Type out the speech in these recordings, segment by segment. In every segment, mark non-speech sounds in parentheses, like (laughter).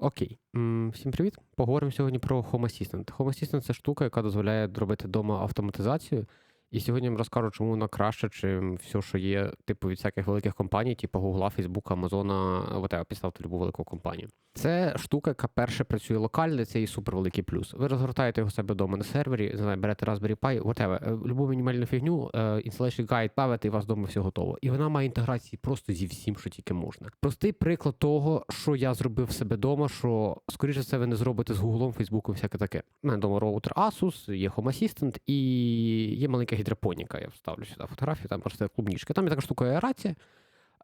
Окей. Всім привіт. Поговоримо сьогодні про Home Assistant. Home Assistant це штука, яка дозволяє робити вдома автоматизацію. І сьогодні я вам розкажу, чому вона краще, чим все, що є, типу, від всяких великих компаній, типу Google, Facebook, Amazon, whatever, підставте любу велику компанію. Це штука, яка перше працює локально, це і супервеликий плюс. Ви розгортаєте його себе вдома на сервері, не знаю, берете Raspberry Pi, whatever, е, любу мінімальну фігню, е, installation guide ставите, і у вас вдома все готово. І вона має інтеграції просто зі всім, що тільки можна. Простий приклад того, що я зробив себе вдома, що скоріше все ви не зробите з Гуглом, Фейсбуком, всяке таке. У мене вдома роутер Asus, є Home Assistant і є маленька гідропоніка. Я вставлю сюди фотографію, там просто клубнічка. Там є така штука аерація,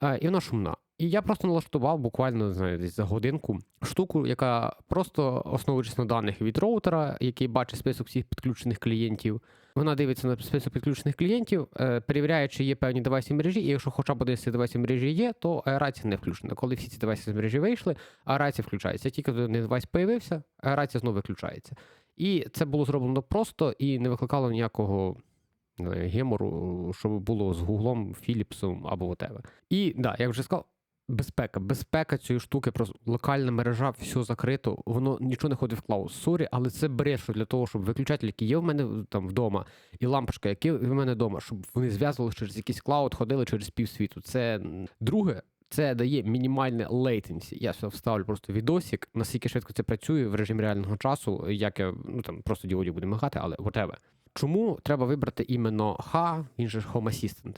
е, і вона шумна. І я просто налаштував буквально не знаю, десь за годинку штуку, яка просто основуючись на даних від роутера, який бачить список всіх підключених клієнтів. Вона дивиться на список підключених клієнтів, е, перевіряє, чи є певні девайси мережі, і якщо хоча б один з цих мережі є, то аерація не включена. Коли всі ці девайси з мережі вийшли, аерація включається. Тільки один девайс появився, аерація знову виключається. І це було зроблено просто і не викликало ніякого гемору, щоб було з Гуглом, Філіпсом або whatever. І да, як вже сказав, безпека. Безпека цієї штуки, просто локальна мережа, все закрито, воно нічого не ходить в клауд. Сорі, але це бере, що для того, щоб виключатель, який є в мене там вдома, і лампочка, які в мене вдома, щоб вони зв'язувалися через якийсь клауд, ходили через півсвіту. Це друге. Це дає мінімальне latency. Я сюди вставлю просто відосик, наскільки швидко це працює в режимі реального часу, як я ну там просто діоді буде мигати, але whatever. Чому треба вибрати іменно H, він же Home Assistant?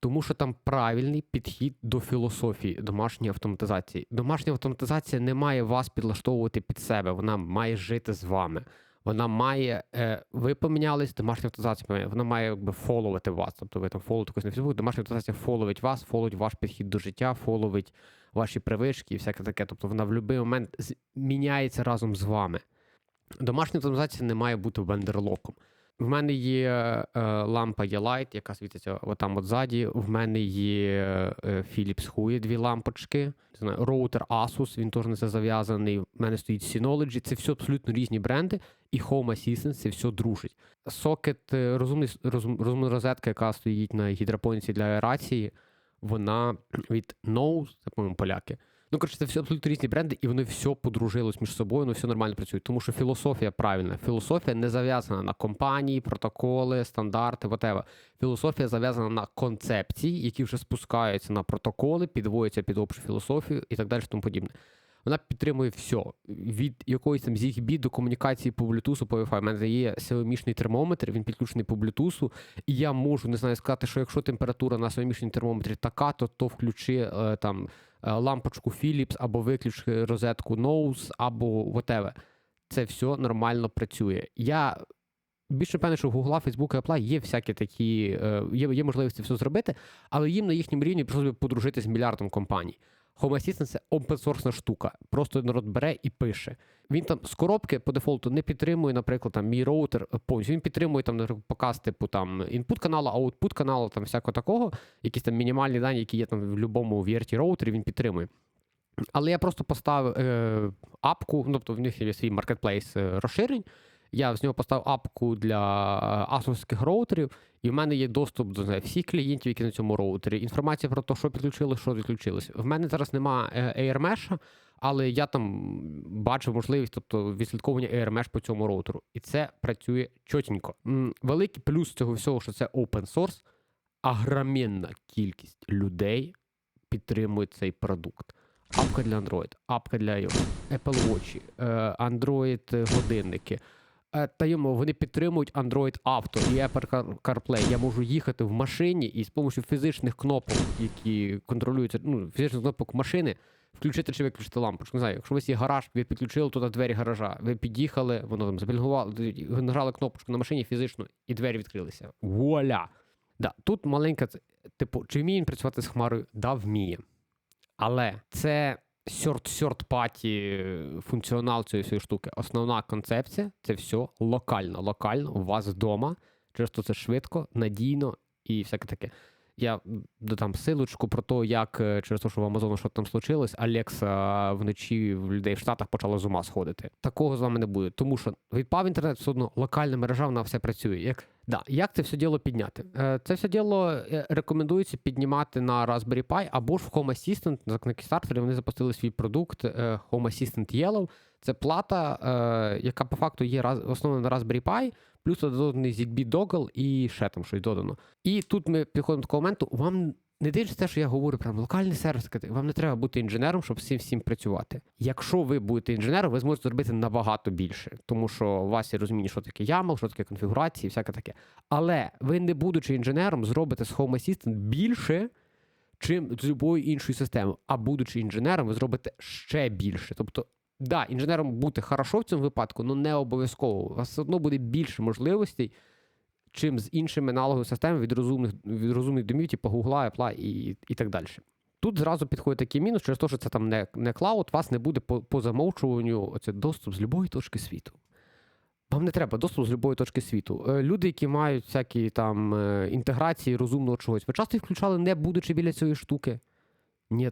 Тому що там правильний підхід до філософії домашньої автоматизації. Домашня автоматизація не має вас підлаштовувати під себе, вона має жити з вами. Вона має, е, ви помінялись, домашня автоматизація вона має якби фоловити вас. Тобто ви там фоловите когось на Фейсбук, домашня автоматизація фоловить вас, фоловить ваш підхід до життя, фоловить ваші привички і всяке таке. Тобто вона в будь-який момент міняється разом з вами. Домашня автоматизація не має бути вендерлоком. В мене є е, лампа Ye-Light, яка світиться отам от ззаді. В мене є е, Philips Hue, дві лампочки. Знаю, роутер Asus, він теж не це зав'язаний. В мене стоїть Synology. Це все абсолютно різні бренди. І Home Assistant це все дружить. Сокет, е, розумний, розум, розумна розетка, яка стоїть на гідропоніці для аерації, вона від Nose, це, по-моєму, поляки. Ну, коротше, це все абсолютно різні бренди, і вони все подружилось між собою, ну все нормально працює. Тому що філософія правильна. Філософія не зав'язана на компанії, протоколи, стандарти, whatever. Філософія зав'язана на концепції, які вже спускаються на протоколи, підводяться під общу філософію і так далі, тому подібне. Вона підтримує все. Від якоїсь там ZigBee до комунікації по Bluetooth, по Wi-Fi. У мене є силомішний термометр, він підключений по Bluetooth, і я можу не знаю сказати, що якщо температура на силомішному термометрі така, то, то включи е, там е, лампочку Philips або виключ розетку Nose, або whatever. Це все нормально працює. Я більше певний, що Google, Facebook і Apple є всякі такі, е, є, є можливості все зробити, але їм на їхньому рівні просто подружити з мільярдом компаній. Home Assistant – це опенсорсна штука. Просто народ бере і пише. Він там з коробки по дефолту не підтримує, наприклад, там мій роутер е, повністю. Він підтримує там показ типу там інпут каналу, аутпут каналу, там всякого такого, якісь там мінімальні дані, які є там в будь-якому VRT роутері, він підтримує. Але я просто поставив е, апку, ну, тобто в них є свій маркетплейс розширень. Я з нього поставив апку для асовських роутерів, і в мене є доступ до не знаю, всіх клієнтів, які на цьому роутері. Інформація про те, що підключили, що відключилось. В мене зараз нема е, AirMesh, але я там бачив можливість, тобто відслідковування AirMesh по цьому роутеру. І це працює чотенько. Великий плюс цього всього, що це open source, агромінна кількість людей підтримує цей продукт. Апка для Android, апка для iOS, Apple Watch, е, Е, Та йому вони підтримують Android Auto і Apple Car- CarPlay. Я можу їхати в машині і з допомогою фізичних кнопок, які контролюються, ну, фізичних кнопок машини, включити чи виключити лампочку. Не знаю, якщо у вас є гараж, ви підключили туди двері гаража, ви під'їхали, воно там забільгувало, нажали кнопочку на машині фізично, і двері відкрилися. Вуаля! Да, тут маленька, типу, чи вміє він працювати з хмарою? Да, вміє. Але це сьорт паті функціонал цієї всієї штуки. Основна концепція це все локально. Локально у вас вдома. Через то це швидко, надійно і всяке таке. Я додам силочку про те, як е, через те, що в Амазону що там случилось, Алекса вночі в людей в Штатах почала з ума сходити. Такого з вами не буде, тому що відпав інтернет, все одно локальна мережа, вона все працює. Як Да, як це все діло підняти? Е, Це все діло е, рекомендується піднімати на Raspberry Pi або ж в Home Assistant. На Kickstarter вони запустили свій продукт е, Home Assistant Yellow. Це плата, е, яка по факту є основана на Raspberry Pi, плюс доданий ZigBee Doggle і ще там щось додано. І тут ми підходимо до такого моменту. Вам не дивлячись те, що я говорю прям локальний сервіс, вам не треба бути інженером, щоб всім всім працювати. Якщо ви будете інженером, ви зможете зробити набагато більше, тому що у вас є розуміння, що таке YAML, що таке конфігурації, всяке таке. Але ви, не будучи інженером, зробите з Home Assistant більше, чим з любої іншої системи. А будучи інженером, ви зробите ще більше. Тобто, да, інженером бути хорошо в цьому випадку, але не обов'язково. У вас все одно буде більше можливостей, чим з іншими аналоговими системами від розумних, від розумних домів, типу Google, Apple і, і так далі. Тут зразу підходить такий мінус, через те, що це там не, не клауд, вас не буде по, по замовчуванню оце доступ з будь-якої точки світу. Вам не треба доступ з будь-якої точки світу. Е, Люди, які мають всякі там е, інтеграції розумного чогось, ви часто їх включали, не будучи біля цієї штуки? Ні.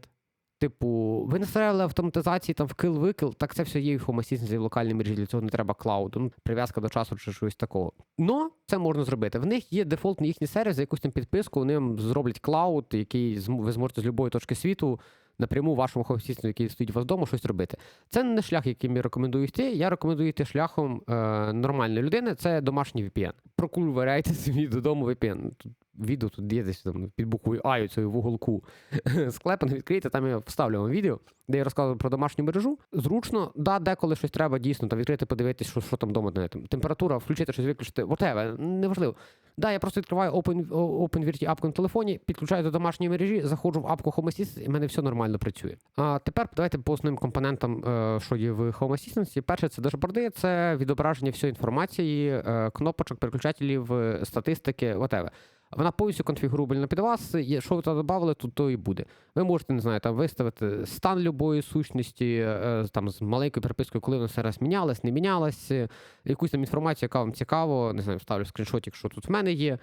Типу, ви наставляли автоматизації там вкил-викил, так це все є в Assistant, в локальній мережі, для цього не треба клауду, ну, прив'язка до часу чи щось такого. Но це можна зробити. В них є дефолтний їхній сервіс, за якусь там підписку, вони вам зроблять клауд, який ви зможете з будь-якої точки світу напряму вашому Assistant, який стоїть у вас вдома, щось робити. Це не шлях, яким я рекомендую йти. Я рекомендую йти шляхом е, нормальної людини, це домашній VPN. Прокульваряйте собі додому VPN. Тут відео тут є десь там під буквою А цього в уголку (laughs) склепано, відкрийте, там я вставлю вам відео, де я розказую про домашню мережу. Зручно, да, деколи щось треба дійсно там відкрити, подивитися, що, що там вдома. не, Там, температура, включити щось, виключити, whatever, неважливо. Да, я просто відкриваю Open, OpenVRT апку на телефоні, підключаю до домашньої мережі, заходжу в апку Home Assistant, і в мене все нормально працює. А тепер давайте по основним компонентам, е, що є в Home Assistant. Перше, це дашборди, це відображення всієї інформації, е, кнопочок, переключателів, е, статистики, whatever. Вона повністю конфігурабельна під вас. Що ви туди додали, то, то і буде. Ви можете, не знаю, там виставити стан любої сущності, е, там з маленькою припискою, коли вона все раз мінялась, не мінялась, е, якусь там інформацію, яка вам цікаво, не знаю, ставлю скріншотик, що тут в мене є.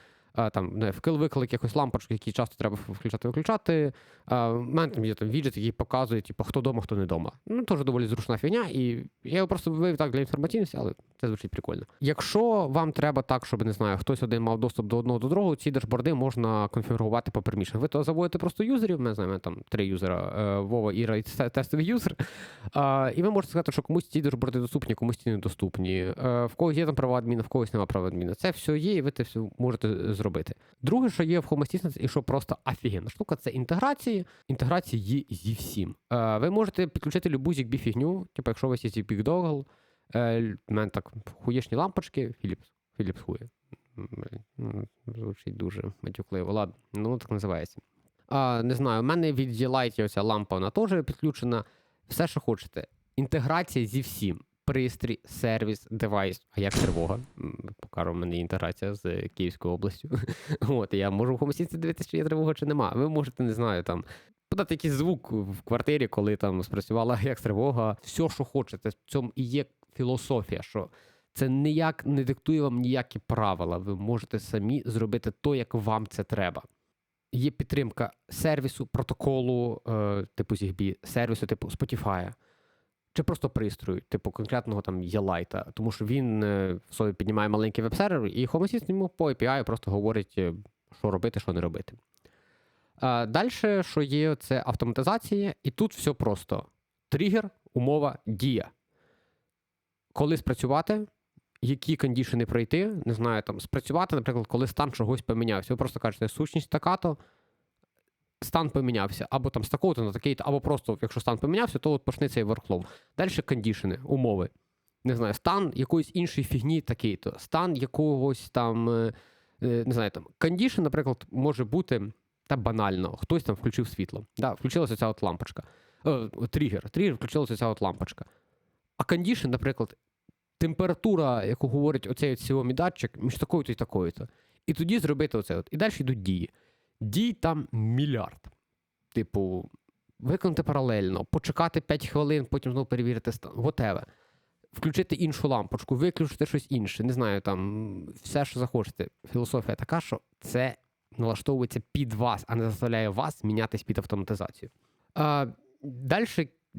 Там не виклик якихось лампочок, які часто треба включати виключати. А, в мене там є там віджит, який показує, типу, хто вдома, хто не вдома. Ну, теж доволі зручна фігня, і я його просто вивів так для інформаційності, але це звучить прикольно. Якщо вам треба так, щоб не знаю, хтось один мав доступ до одного до другого, ці дашборди можна конфігурувати по пермішнах. Ви то заводите просто юзерів, ми знаємо там три юзера: е, Вова, Іра і те- тестовий юзер. І ви можете сказати, що комусь ці дашборди доступні, комусь ці недоступні. Е, в когось є там права адміна, в когось немає права адміна. Це все є, і ви це все можете зробити. Друге, що є в Home і що просто офігенна штука, це інтеграції. Інтеграції зі всім. Е, ви можете підключити любу ZigBee фігню, типу, якщо у вас є ZigBee Dongle, е, в мене так хуєшні лампочки, Philips, Philips хує. Звучить дуже матюкливо. Ладно, ну так називається. А, не знаю, у мене від G-Light оця лампа, вона теж підключена. Все, що хочете. Інтеграція зі всім. Пристрій, сервіс, девайс. А як тривога? Покажу, в мене інтеграція з Київською областю. (laughs) От, я можу в хомосіці дивитися, чи є тривога, чи нема. Ви можете, не знаю, там. Подати якийсь звук в квартирі, коли там спрацювала (laughs) як тривога. Все, що хочете. В цьому і є філософія, що це ніяк не диктує вам ніякі правила. Ви можете самі зробити то, як вам це треба. Є підтримка сервісу, протоколу, е, типу ZigBee, сервісу, типу Spotify, чи просто пристрою, типу конкретного там Єлайта, тому що він е, в собі піднімає маленький веб-сервер, і Home йому по API просто говорить, е, що робити, що не робити. Далі, що є, це автоматизація, і тут все просто: тригер, умова, дія. Коли спрацювати, які кондішени пройти, не знаю, там спрацювати, наприклад, коли стан чогось помінявся. Ви просто кажете, сущність така-то, стан помінявся, або там з такого-то на такий-то, або просто, якщо стан помінявся, то от почне цей workflow. Далі кондішени, умови. Не знаю, стан якоїсь іншої фігні такий-то, стан якогось там, е, е, не знаю, там, кондішн, наприклад, може бути та банально, хтось там включив світло. Да, включилася ця от лампочка. Е, тригер, тригер, включилася ця от лампочка. А кондішн, наприклад, температура, яку говорить оцей от Xiaomi датчик, між такою-то і такою-то. І тоді зробити оце. От. І далі йдуть дії. Дій там мільярд. Типу, виконати паралельно, почекати 5 хвилин, потім знову перевірити стан. Whatever. Включити іншу лампочку, виключити щось інше. Не знаю, там все, що захочете. Філософія така, що це налаштовується під вас, а не заставляє вас мінятись під автоматизацію. А, Далі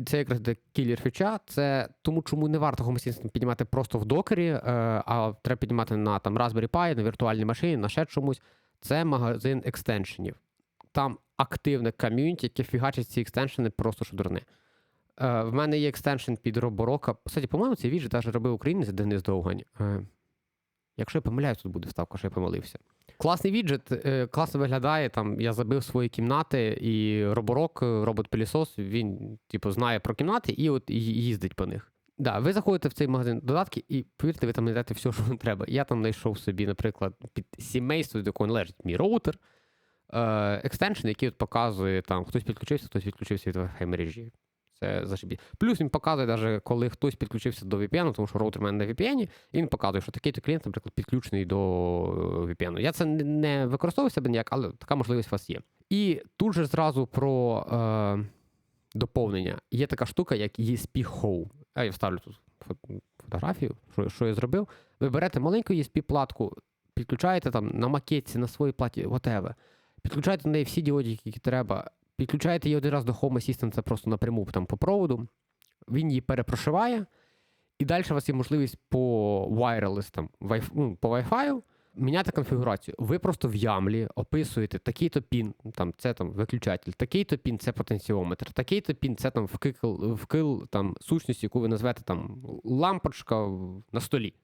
це якраз де кілер фіча. Це тому, чому не варто Assistant піднімати просто в докері, е, а треба піднімати на там Raspberry Pi, на віртуальній машині, на ще чомусь. Це магазин екстеншенів. Там активне ком'юніті, яке фігачить ці екстеншени просто що дурне. Е, в мене є екстеншн під Роборока. Кстати, по-моєму, цей віджит теж робив українець Денис Довгань. Е, якщо я помиляюсь, тут буде вставка, що я помилився. Класний віджит, е, класно виглядає. Там я забив свої кімнати, і роборок, робот-пилісос, він, типу, знає про кімнати і от їздить по них. Да, ви заходите в цей магазин додатки, і повірте, ви там знайдете все, що вам треба. Я там знайшов собі, наприклад, під сімейство, до якого належить мій роутер, е, екстеншн, який от показує, там хтось підключився, хтось відключився від Wi-Fi мережі. Це зашибі. Плюс він показує, навіть коли хтось підключився до VPN, тому що роутер в мене на VPN, і він показує, що такий-то клієнт, наприклад, підключений до е, VPN. Я це не використовую себе ніяк, але така можливість у вас є. І тут же зразу про е, доповнення. Є така штука, як ESP Home. А я вставлю тут фотографію, що, що я зробив. Ви берете маленьку ESP-платку, підключаєте там на макетці, на своїй платі, whatever. Підключаєте до неї всі діодики, які треба. Підключаєте її один раз до Home Assistant, це просто напряму там, по проводу. Він її перепрошиває, і далі у вас є можливість по wireless, там, ну, по Wi-Fi міняти конфігурацію. Ви просто в ямлі описуєте такий-то пін, там, це там виключатель, такий-то пін це потенціометр, такий-то пін це там вкил, вкил там, сущність, яку ви назвете там лампочка на столі.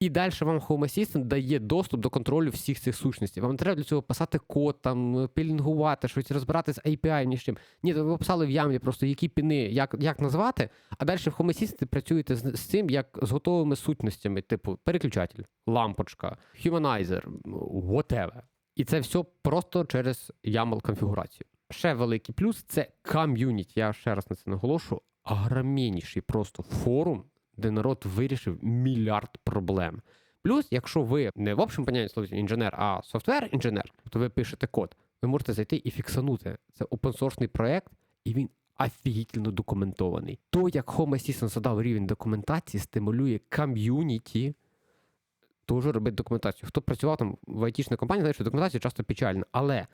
І далі вам Home Assistant дає доступ до контролю всіх цих сущностей. Вам не треба для цього писати код, там, пілінгувати, щось розбирати з API, ні з чим. Ні, ви писали в ямлі просто які піни, як, як назвати, а далі в Home Assistant працюєте з, з цим, як з готовими сутностями, типу переключатель, лампочка, humanizer, whatever. І це все просто через YAML конфігурацію. Ще великий плюс це ком'юніті. Я ще раз на це наголошу. Огромніший просто форум, де народ вирішив мільярд проблем. Плюс, якщо ви не в общем понятті слова інженер, а софтвер-інженер, то ви пишете код, ви можете зайти і фіксанути. Це open-source проєкт, і він офігітельно документований. То, як Home Assistant задав рівень документації, стимулює ком'юніті теж робити документацію. Хто працював там в айтішній компанії, знає, що документація часто печальна. Але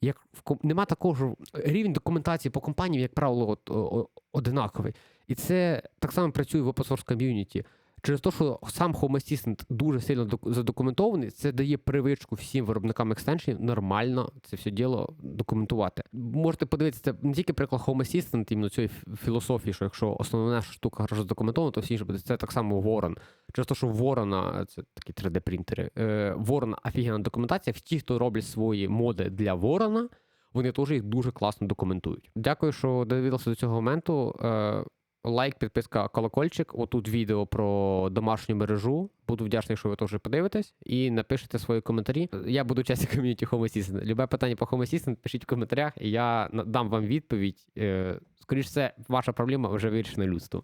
як в нема такого рівень документації по компанії, як правило, от, одинаковий. І це так само працює в open source ком'юніті. Через те, що сам Home Assistant дуже сильно док- задокументований, це дає привичку всім виробникам екстеншенів нормально це все діло документувати. Можете подивитися, це не тільки приклад Home Assistant, іменно цієї філософії, що якщо основна штука роздокументована, то всі інші буде. Це так само Ворон. Через те, що Ворона, це такі 3D-принтери, е, Ворона офігенна документація. Ті, хто роблять свої моди для Ворона, вони теж їх дуже класно документують. Дякую, що дивилися до цього моменту. Е, Лайк, підписка, колокольчик. Отут відео про домашню мережу. Буду вдячний, що ви теж подивитесь і напишете свої коментарі. Я буду часті ком'юніті Home Assistant. Любе питання по Home Assistant пишіть в коментарях, і я дам вам відповідь. Е, Скоріше, це ваша проблема вже вирішена людством.